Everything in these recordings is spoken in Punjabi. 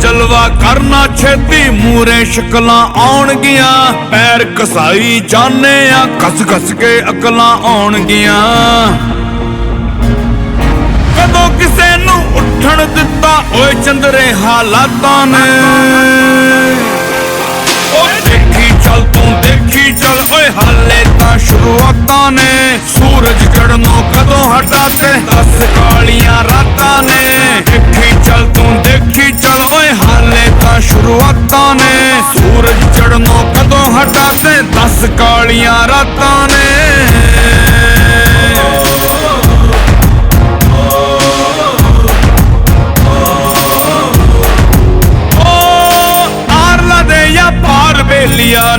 ਜਲਵਾ ਕਰਨਾ ਛੇਤੀ ਮੂਰੇ ਸ਼ਕਲਾਂ ਆਉਣਗੀਆਂ। ਪੈਰ ਕਸਾਈ ਜਾਣੇ ਆ ਘਸ ਘਸ ਕੇ ਅਕਲਾਂ ਆਉਣਗੀਆਂ। ਕਦੋਂ ਕਿਸੇ ਨੂੰ ਉੱਠਣ ਦਿੱਤਾ, ਓਏ ਚੰਦਰੇ ਹਾਲਾਤਾਂ ਨੇ। ਕਦੋਂ ਹਟਾ ਦਸ ਕਾਲੀਆਂ ਰਾਤਾਂ ਨੇ। ਦੇਖੀ ਚੱਲ ਤੂੰ ਦੇਖੀ ਚੱਲ ਓਏ, ਹਾਲੇ ਤਾਂ ਸ਼ੁਰੂਆਤਾਂ ਨੇ। ਸੂਰਜ ਚੜਨੋਂ ਕਦੋਂ ਹਟਾ ਤੇ ਦਸ ਕਾਲੀਆਂ ਰਾਤਾਂ ਨੇ।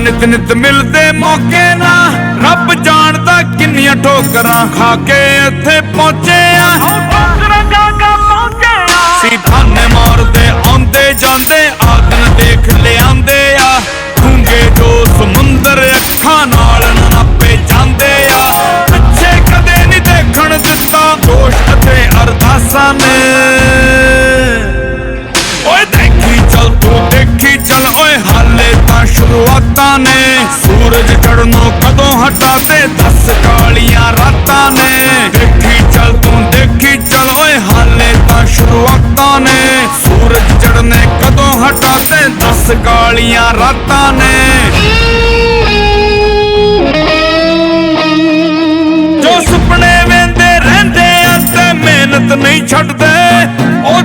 ਓ ਆਰਲਾ ਨਿਤ ਨਿਤ ਮਿਲਦੇ ਮੌਕੇ ਨਾ ਰੱਬ ਜਾਣਦਾ ਕਿੰਨੀਆਂ ਠੋਕਰਾਂ ਖਾ ਕੇ ਇੱਥੇ ਪਹੁੰਚੇ ਆ। ਸੀ ਭਾਨੇ ਮਾਰਦੇ, ਆਉਂਦੇ ਜਾਂਦੇ ਆਦਨ ਦੇਖ ਲਿਆਂਦੇ ਆ। ਡੂੰਗੇ ਜੋ ਸਮੁੰਦਰ ਸ਼ੁਰੂਆਤਾਂ ਨੇ? ਸੂਰਜ ਚੜਨੋਂ ਕਦੋਂ ਹਟਾ ਤੇ ਦਸ ਕਾਲੀਆਂ ਰਾਤਾਂ ਨੇ। ਦੇਖੀ ਚੱਲ ਤੂੰ, ਦੇਖੀ ਚੱਲ ਓਏ, ਹਾਲੇ ਤਾਂ ਸ਼ੁਰੂਆਤਾਂ ਨੇ। ਸੂਰਜ ਚੜਨੇ ਕਦੋਂ ਹਟਾ ਤੇ ਦਸ ਕਾਲੀਆਂ ਰਾਤਾਂ ਨੇ। ਜੋ ਸੁਪਨੇ ਵੇਂਦੇ ਰਹਿੰਦੇ ਆ, ਤੇ ਮਿਹਨਤ ਨਹੀਂ ਛੱਡਦੇ, ਉਹ